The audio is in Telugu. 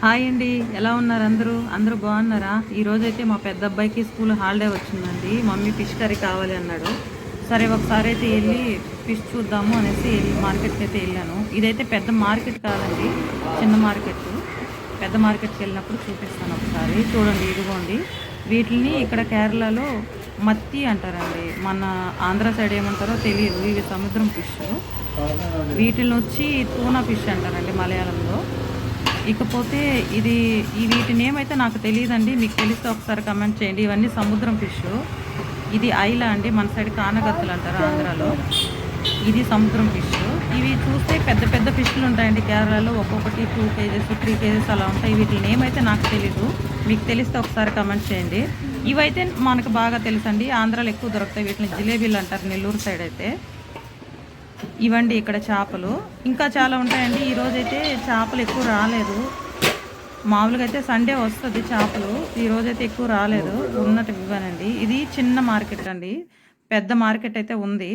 హాయ్ అండి. ఎలా ఉన్నారు అందరూ? అందరూ బాగున్నారా? ఈరోజైతే మా పెద్ద అబ్బాయికి స్కూల్ హాలిడే వచ్చిందండి. మమ్మీ ఫిష్ కర్రీ కావాలి అన్నాడు. సరే ఒకసారి అయితే వెళ్ళి ఫిష్ చూద్దాము అనేసి వెళ్ళి మార్కెట్కి అయితే వెళ్ళాను. ఇదైతే పెద్ద మార్కెట్ కాదండి. చిన్న మార్కెట్. పెద్ద మార్కెట్కి వెళ్ళినప్పుడు చూపిస్తాను ఒకసారి. చూడండి ఇదిగోండి. వీటిని ఇక్కడ కేరళలో మత్తి అంటారండి. మన ఆంధ్ర సైడ్ ఏమంటారో తెలియదు. ఇవి సముద్రం ఫిష్. వీటిని వచ్చి తూనా ఫిష్ అంటారండి మలయాళంలో. ఇకపోతే ఇది వీటి నేమ్ అయితే నాకు తెలియదండి మీకు తెలిస్తే ఒకసారి కమెంట్ చేయండి. ఇవన్నీ సముద్రం ఫిష్ ఇది ఐలా అండి. మన సైడ్ కానగత్తులు అంటారు ఆంధ్రాలో. ఇది సముద్రం ఫిష్ ఇవి చూస్తే పెద్ద పెద్ద ఫిష్లు ఉంటాయండి కేరళలో. ఒక్కొక్కటి టూ కేజెస్ త్రీ కేజెస్ అలా ఉంటాయి. వీటి నేమ్ అయితే నాకు తెలీదు. మీకు తెలిస్తే ఒకసారి కమెంట్ చేయండి. ఇవైతే మనకు బాగా తెలుసండి. ఆంధ్రాలో ఎక్కువ దొరుకుతాయి. వీటిని జిలేబీలు అంటారు నెల్లూరు సైడ్ అయితే. ఇవండి ఇక్కడ చేపలు. ఇంకా చాలా ఉంటాయండి. ఈ చేపలు ఎక్కువ రాలేదు. మామూలుగా అయితే సండే వస్తుంది చేపలు. ఈ ఎక్కువ రాలేదు. ఉన్నట్టు ఇవ్వనండి. ఇది చిన్న మార్కెట్ అండి. పెద్ద మార్కెట్ అయితే ఉంది.